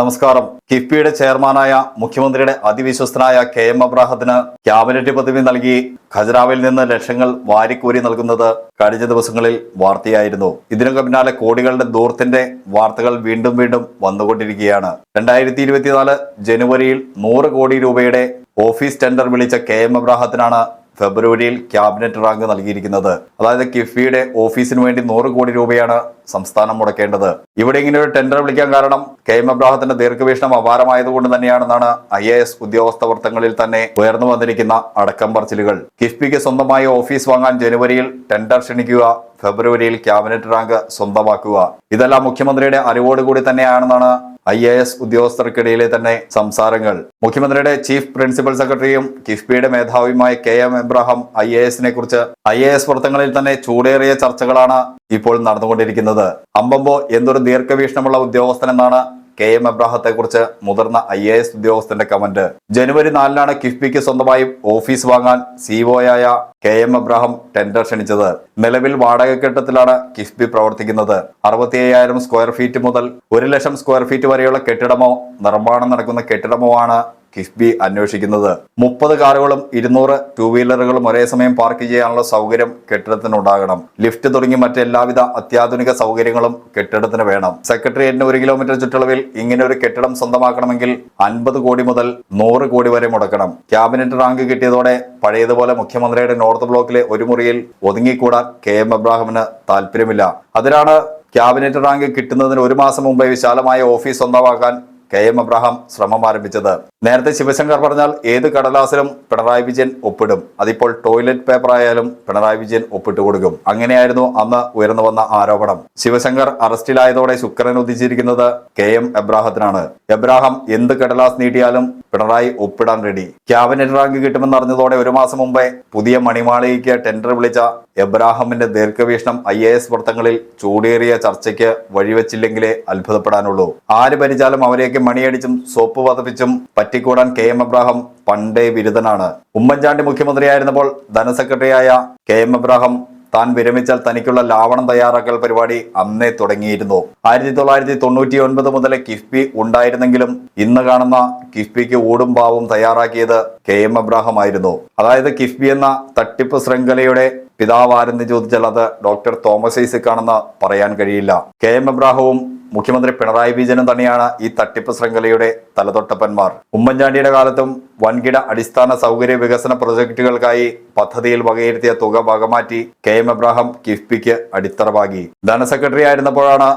നമസ്കാരം. കിഫ്ബിയുടെ ചെയർമാനായ മുഖ്യമന്ത്രിയുടെ അതിവിശ്വസ്തനായ കെ എം അബ്രാഹത്തിന് ക്യാബിനറ്റ് പദവി നൽകി ഖജറാവിൽ നിന്ന് ലക്ഷങ്ങൾ വാരിക്കോരി നൽകുന്നത് കഴിഞ്ഞ ദിവസങ്ങളിൽ വാർത്തയായിരുന്നു. ഇതിനു പിന്നാലെ കോടികളുടെ ദൂർത്തിന്റെ വാർത്തകൾ വീണ്ടും വീണ്ടും വന്നുകൊണ്ടിരിക്കുകയാണ്. രണ്ടായിരത്തി ഇരുപത്തിനാല് ജനുവരിയിൽ നൂറ് കോടി രൂപയുടെ ഓഫീസ് ടെൻഡർ വിളിച്ച കെ എം അബ്രാഹത്തിനാണ് ഫെബ്രുവരിയിൽ ക്യാബിനറ്റ് റാങ്ക് നൽകിയിരിക്കുന്നത്. അതായത് കിഫ്ബിയുടെ ഓഫീസിന് വേണ്ടി നൂറ് കോടി രൂപയാണ് സംസ്ഥാനം മുടക്കേണ്ടത്. ഇവിടെ ഇങ്ങനെ ഒരു ടെൻഡർ വിളിക്കാൻ കാരണം കെ എം അബ്രാഹത്തിന്റെ ദീർഘവീക്ഷണം അപാരമായതുകൊണ്ട് തന്നെയാണെന്നാണ് ഐ എ എസ് ഉദ്യോഗസ്ഥ വൃത്തങ്ങളിൽ തന്നെ ഉയർന്നു വന്നിരിക്കുന്ന അടക്കം പറച്ചിലുകൾ. കിഫ്ബിക്ക് സ്വന്തമായി ഓഫീസ് വാങ്ങാൻ ജനുവരിയിൽ ടെൻഡർ ക്ഷണിക്കുക ഫെബ്രുവരിയിൽ ക്യാബിനറ്റ് റാങ്ക് സ്വന്തമാക്കുക. ഇതെല്ലാം മുഖ്യമന്ത്രിയുടെ അറിവോടുകൂടി തന്നെയാണെന്നാണ് ഐ എ എസ് ഉദ്യോഗസ്ഥർക്കിടയിലെ തന്നെ സംസാരങ്ങൾ. മുഖ്യമന്ത്രിയുടെ ചീഫ് പ്രിൻസിപ്പൽ സെക്രട്ടറിയും കിഫ്ബിയുടെ മേധാവിയുമായ K M Abraham I A എസിനെ കുറിച്ച് ഐ എ എസ് വൃത്തങ്ങളിൽ തന്നെ ചൂടേറിയ ചർച്ചകളാണ് ഇപ്പോൾ നടന്നുകൊണ്ടിരിക്കുന്നത്. അമ്പമ്പോ എന്തൊരു ദീർഘവീക്ഷണമുള്ള ഉദ്യോഗസ്ഥനെന്നാണ് കെ എം എബ്രാഹത്തെ കുറിച്ച് മുതിർന്ന ഐ എ എസ് ഉദ്യോഗസ്ഥന്റെ കമന്റ്. ജനുവരി നാലിനാണ് കിഫ്ബിക്ക് സ്വന്തമായി ഓഫീസ് വാങ്ങാൻ സിഒയായ കെ എം എബ്രാഹം ടെൻഡർ ക്ഷണിച്ചത്. നിലവിൽ വാടക കെട്ടിടത്തിലാണ് കിഫ്ബി പ്രവർത്തിക്കുന്നത്. അറുപത്തി അയ്യായിരം സ്ക്വയർ ഫീറ്റ് മുതൽ ഒരു ലക്ഷം സ്ക്വയർ ഫീറ്റ് വരെയുള്ള കെട്ടിടമോ നിർമ്മാണം നടക്കുന്ന കെട്ടിടമോ ആണ് കിഫ്ബി അന്വേഷിക്കുന്നത്. മുപ്പത് കാറുകളും ഇരുന്നൂറ് ടൂ വീലറുകളും ഒരേ സമയം പാർക്ക് ചെയ്യാനുള്ള സൗകര്യം കെട്ടിടത്തിനുണ്ടാകണം. ലിഫ്റ്റ് തുടങ്ങി മറ്റെല്ലാവിധ അത്യാധുനിക സൗകര്യങ്ങളും കെട്ടിടത്തിന് വേണം. സെക്രട്ടേറിയറ്റിന് ഒരു കിലോമീറ്റർ ചുറ്റളവിൽ ഇങ്ങനെ ഒരു കെട്ടിടം സ്വന്തമാക്കണമെങ്കിൽ അൻപത് കോടി മുതൽ നൂറ് കോടി വരെ മുടക്കണം. ക്യാബിനറ്റ് റാങ്ക് കിട്ടിയതോടെ പഴയതുപോലെ മുഖ്യമന്ത്രിയുടെ നോർത്ത് ബ്ലോക്കിലെ ഒരു മുറിയിൽ ഒതുങ്ങിക്കൂടാൻ കെ എം എബ്രാഹിമിന് താല്പര്യമില്ല അതിനാണ് ക്യാബിനറ്റ് റാങ്ക് കിട്ടുന്നതിന് ഒരു മാസം മുമ്പേ വിശാലമായ ഓഫീസ് സ്വന്തമാക്കാൻ കെ എം അബ്രഹാം ശ്രമം ആരംഭിച്ചത്. നേരത്തെ ശിവശങ്കർ പറഞ്ഞാൽ ഏത് കടലാസിലും പിണറായി വിജയൻ ഒപ്പിടും. അതിപ്പോൾ ടോയ്ലറ്റ് പേപ്പർ ആയാലും പിണറായി വിജയൻ ഒപ്പിട്ട് കൊടുക്കും. അങ്ങനെയായിരുന്നു അന്ന് ഉയർന്നു വന്ന ആരോപണം. ശിവശങ്കർ അറസ്റ്റിലായതോടെ ശുക്രൻ ഉദിച്ചിരിക്കുന്നത് കെ എം എബ്രാഹത്തിനാണ്. എബ്രാഹം എന്ത് കടലാസ് നീട്ടിയാലും പിണറായി ഒപ്പിടാൻ റെഡി ക്യാബിനറ്റ് റാങ്ക് കിട്ടുമെന്ന് അറിഞ്ഞതോടെ ഒരു മാസം മുമ്പേ പുതിയ മണിമാളികയ്ക്ക് ടെൻഡർ വിളിച്ച എബ്രാഹമിന്റെ ദീർഘവീക്ഷണം ഐ എ എസ് വൃത്തങ്ങളിൽ ചൂടേറിയ ചർച്ചയ്ക്ക് വഴിവെച്ചില്ലെങ്കിലേ അത്ഭുതപ്പെടാനുള്ളൂ. ആര് ഭരിച്ചാലും അവരെയൊക്കെ മണിയടിച്ചും സോപ്പ് പതപ്പിച്ചും പറ്റിക്കൂടാൻ കെ എം എബ്രാഹം പണ്ടേ ബിരുദനാണ് ഉമ്മൻചാണ്ടി മുഖ്യമന്ത്രിയായിരുന്നപ്പോൾ ധനസെക്രട്ടറിയായ കെ എം എബ്രാഹം താൻ വിരമിച്ചാൽ തനിക്കുള്ള ലാവണം തയ്യാറാക്കൽ പരിപാടി അന്നേ തുടങ്ങിയിരുന്നു. ആയിരത്തി തൊള്ളായിരത്തി തൊണ്ണൂറ്റി ഒൻപത് മുതലേ കിഫ്ബി ഉണ്ടായിരുന്നെങ്കിലും ഇന്ന് കാണുന്ന കിഫ്ബിക്ക് ഊടും പാവും തയ്യാറാക്കിയത് കെ എം അബ്രാഹം ആയിരുന്നു അതായത് കിഫ്ബി എന്ന തട്ടിപ്പ് ശൃംഖലയുടെ പിതാവ് ആരെന്ന് ചോദിച്ചാൽ അത് ഡോക്ടർ തോമസ് ഐസിക്കാണെന്ന് പറയാൻ കഴിയില്ല. കെ എം അബ്രാഹവും മുഖ്യമന്ത്രി പിണറായി വിജയനും തന്നെയാണ് ഈ തട്ടിപ്പ് ശൃംഖലയുടെ തലതൊട്ടപ്പന്മാർ. ഉമ്മൻചാണ്ടിയുടെ കാലത്തും വൻകിട അടിസ്ഥാന സൗകര്യ വികസന പ്രൊജക്ടുകൾക്കായി പദ്ധതിയിൽ വകയിരുത്തിയ തുക വകമാറ്റി കെ എം എബ്രാഹം കിഫ്ബിക്ക് അടിത്തറവാകി ധനസെക്രട്ടറി ആയിരുന്നപ്പോഴാണ്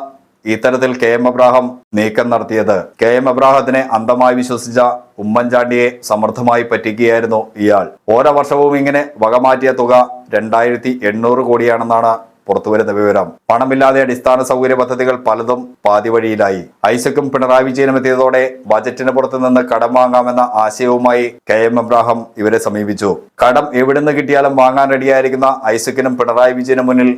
ഇത്തരത്തിൽ കെ എം എബ്രാഹം നീക്കം നടത്തിയത്. കെ എം എബ്രാഹത്തിനെ അന്ധമായി വിശ്വസിച്ച ഉമ്മൻചാണ്ടിയെ സമർത്ഥമായി പറ്റിക്കുകയായിരുന്നു ഇയാൾ. ഓരോ വർഷവും ഇങ്ങനെ വകമാറ്റിയ തുക രണ്ടായിരത്തി കോടിയാണെന്നാണ് പുറത്തുവരുന്ന വിവരം. പണമില്ലാതെ അടിസ്ഥാന സൗകര്യ പദ്ധതികൾ പലതും പാതി വഴിയിലായി ഐസക്കും പിണറായി വിജയനും എത്തിയതോടെ ബജറ്റിന് പുറത്തു നിന്ന് കടം വാങ്ങാമെന്ന ആശയവുമായി കെ എം എബ്രാഹം ഇവരെ സമീപിച്ചു. കടം എവിടുന്ന് കിട്ടിയാലും വാങ്ങാൻ റെഡിയായിരിക്കുന്ന ഐസക്കിനും പിണറായി വിജയനും മുന്നിൽ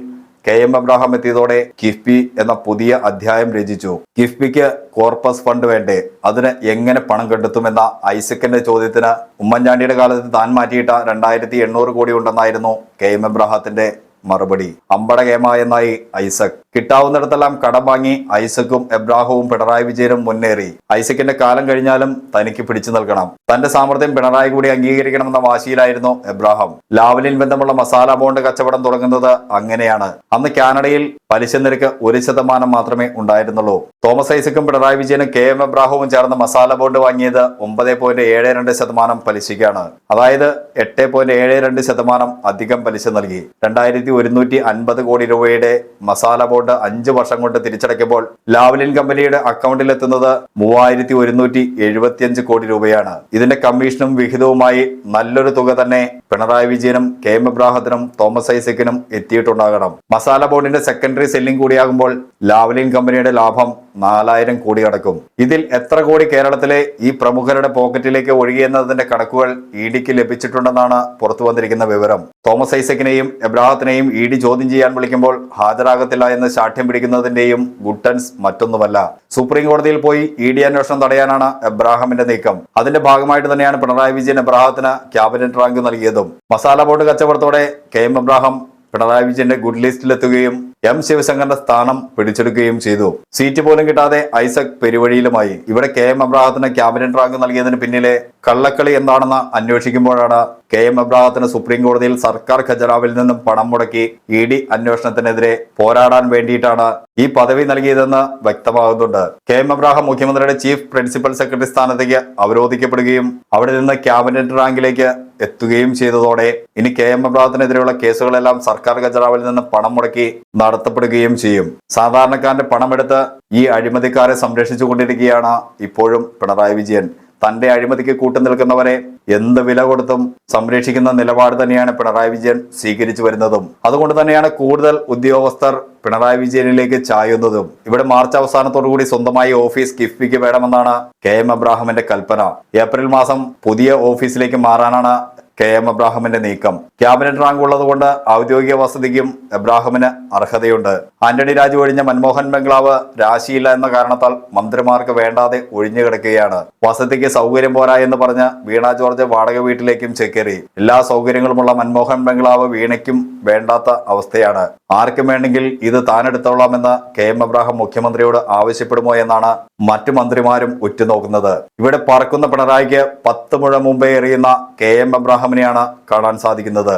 കെ എം എബ്രാഹാം എത്തിയതോടെ കിഫ്ബി എന്ന പുതിയ അധ്യായം രചിച്ചു. കിഫ്ബിക്ക് കോർപ്പസ് ഫണ്ട് വേണ്ടേ? അതിന് എങ്ങനെ പണം കണ്ടെത്തുമെന്ന ഐസക്കിന്റെ ചോദ്യത്തിന് ഉമ്മൻചാണ്ടിയുടെ കാലത്ത് താൻ മാറ്റിയിട്ട രണ്ടായിരത്തി എണ്ണൂറ് കോടി ഉണ്ടെന്നായിരുന്നു കെ എം എബ്രാഹത്തിന്റെ മറുപടി. അമ്പട കേമ എന്നായി ഐസക്. കിട്ടാവുന്നിടത്തെല്ലാം കടം വാങ്ങി ഐസക്കും എബ്രാഹവും പിണറായി വിജയനും മുന്നേറി. ഐസക്കിന്റെ കാലം കഴിഞ്ഞാലും തനിക്ക് പിടിച്ചു നൽകണം തന്റെ സാമർഥ്യം പിണറായി കൂടി അംഗീകരിക്കണമെന്ന വാശിയിലായിരുന്നു എബ്രാഹം. ലാവലിൻ ബന്ധമുള്ള മസാല ബോണ്ട് കച്ചവടം തുടങ്ങുന്നത് അങ്ങനെയാണ്. അന്ന് കാനഡയിൽ പലിശ നിരക്ക് ഒരു ശതമാനം മാത്രമേ ഉണ്ടായിരുന്നുള്ളൂ. തോമസ് ഐസക്കും പിണറായി വിജയനും കെ എം എബ്രാഹവും ചേർന്ന് മസാല ബോണ്ട് വാങ്ങിയത് ഒമ്പത് പോയിന്റ് ഏഴ് രണ്ട് ശതമാനം പലിശയ്ക്കാണ്. അതായത് എട്ട് പോയിന്റ് ഏഴ് രണ്ട് ശതമാനം അധികം പലിശ നൽകി. രണ്ടായിരത്തി ഒരുന്നൂറ്റി അൻപത് കോടി രൂപയുടെ മസാല ബോണ്ട് അഞ്ച് വർഷം കൊണ്ട് തിരിച്ചടയ്ക്കുമ്പോൾ ലാവ്ലിൻ കമ്പനിയുടെ അക്കൗണ്ടിൽ എത്തുന്നത് മൂവായിരത്തി ഒരുന്നൂറ്റി എഴുപത്തിയഞ്ച് കോടി രൂപയാണ്. ഇതിന്റെ കമ്മീഷനും വിഹിതവുമായി നല്ലൊരു തുക തന്നെ പിണറായി വിജയനും കെ എം ഇബ്രാഹത്തിനും തോമസ് ഐസക്കിനും എത്തിയിട്ടുണ്ടാകണം. മസാല ബോണ്ടിന്റെ സെക്കൻഡറി സെല്ലിംഗ് കൂടിയാകുമ്പോൾ ലാവ്ലിൻ കമ്പനിയുടെ ലാഭം നാലായിരം കോടി അടക്കും. ഇതിൽ എത്ര കോടി കേരളത്തിലെ ഈ പ്രമുഖരുടെ പോക്കറ്റിലേക്ക് ഒഴുകിയെന്നതിന്റെ കണക്കുകൾ ഇ ഡിക്ക് ലഭിച്ചിട്ടുണ്ടെന്നാണ് പുറത്തു വന്നിരിക്കുന്ന വിവരം. തോമസ് ഐസക്കിനെയും എബ്രാഹത്തിനെയും ഇ ഡി ചോദ്യം ചെയ്യാൻ വിളിക്കുമ്പോൾ ഹാജരാകത്തില്ല എന്ന് ശാഠ്യം പിടിക്കുന്നതിന്റെയും ഗുട്ടൻസ് മറ്റൊന്നുമല്ല. സുപ്രീം കോടതിയിൽ പോയി ഇ ഡി അന്വേഷണം തടയാനാണ് എബ്രാഹാമിന്റെ നീക്കം. അതിന്റെ ഭാഗമായിട്ട് തന്നെയാണ് പിണറായി വിജയൻ എബ്രാഹത്തിന് ക്യാബിനറ്റ് റാങ്ക് നൽകിയതും. മസാല ബോർഡ് കച്ചവടത്തോടെ കെ എം എബ്രാഹം പിണറായി വിജയന്റെ ഗുഡ് ലിസ്റ്റിലെത്തുകയും എം ശിവശങ്കറിന്റെ സ്ഥാനം പിടിച്ചെടുക്കുകയും ചെയ്തു. സീറ്റ് പോലും കിട്ടാതെ ഐസക് പെരുവഴിയിലുമായി. ഇവിടെ കെ എം അബ്രാഹത്തിന് ക്യാബിനറ്റ് റാങ്ക് നൽകിയതിന് പിന്നിലെ കള്ളക്കളി എന്താണെന്ന് അന്വേഷിക്കുമ്പോഴാണ് കെ എം അബ്രാഹത്തിന് സുപ്രീം കോടതിയിൽ സർക്കാർ ഖജറാവിൽ നിന്നും പണം മുടക്കി ഇ ഡി അന്വേഷണത്തിനെതിരെ പോരാടാൻ വേണ്ടിയിട്ടാണ് ഈ പദവി നൽകിയതെന്ന് വ്യക്തമാകുന്നുണ്ട്. കെ എം അബ്രാഹം മുഖ്യമന്ത്രിയുടെ ചീഫ് പ്രിൻസിപ്പൽ സെക്രട്ടറി സ്ഥാനത്തേക്ക് അവരോധിക്കപ്പെടുകയും അവിടെ നിന്ന് ക്യാബിനറ്റ് റാങ്കിലേക്ക് എത്തുകയും ചെയ്തതോടെ ഇനി കെ എം അബ്രാഹത്തിനെതിരെയുള്ള കേസുകളെല്ലാം സർക്കാർ ഖജറാവിൽ നിന്ന് പണം മുടക്കി നടത്തപ്പെടുകയും ചെയ്യും. സാധാരണക്കാരന്റെ പണമെടുത്ത് ഈ അഴിമതിക്കാരെ സംരക്ഷിച്ചുകൊണ്ടിരിക്കുകയാണ് ഇപ്പോഴും പിണറായി വിജയൻ. തന്റെ അഴിമതിക്ക് കൂട്ടു നിൽക്കുന്നവരെ എന്ത് വില കൊടുത്തും സംരക്ഷിക്കുന്ന നിലപാട് തന്നെയാണ് പിണറായി വിജയൻ സ്വീകരിച്ചു വരുന്നതും. അതുകൊണ്ട് തന്നെയാണ് കൂടുതൽ ഉദ്യോഗസ്ഥർ പിണറായി വിജയനിലേക്ക് ചായുന്നതും ഇവിടെ മാർച്ച് അവസാനത്തോടു കൂടി സ്വന്തമായി ഓഫീസ് കിഫ്ബിക്ക് വേണമെന്നാണ് കെ എം അബ്രാഹമിന്റെ കൽപ്പന. ഏപ്രിൽ മാസം പുതിയ ഓഫീസിലേക്ക് മാറാനാണ് കെ എം അബ്രാഹമിന്റെ നീക്കം. ക്യാബിനറ്റ് റാങ്ക് ഉള്ളതുകൊണ്ട് ഔദ്യോഗിക വസതിക്കും അബ്രാഹമിന് അർഹതയുണ്ട്. ആന്റണി രാജു ഒഴിഞ്ഞ മൻമോഹൻ ബംഗ്ലാവ് രാശിയില്ല എന്ന കാരണത്താൽ മന്ത്രിമാർക്ക് വേണ്ടാതെ ഒഴിഞ്ഞു കിടക്കുകയാണ്. വസതിക്ക് സൗകര്യം പോരാ എന്ന് പറഞ്ഞ് വീണ ജോർജ് വാടക വീട്ടിലേക്കും ചെക്കേറി. എല്ലാ സൗകര്യങ്ങളുമുള്ള മൻമോഹൻ ബംഗ്ലാവ് വീണയ്ക്കും വേണ്ടാത്ത അവസ്ഥയാണ്. ആർക്കും വേണമെങ്കിൽ ഇത് താനെടുത്തോളാമെന്ന് കെ എം എബ്രാഹിം മുഖ്യമന്ത്രിയോട് ആവശ്യപ്പെടുമോ എന്നാണ് മറ്റു മന്ത്രിമാരും ഉറ്റുനോക്കുന്നത്. ഇവിടെ പറക്കുന്ന പിണറായിക്ക് പത്ത് മുഴ മുമ്പേ എറിയുന്ന കെ എം എബ്രാഹിമിനെയാണ് കാണാൻ സാധിക്കുന്നത്.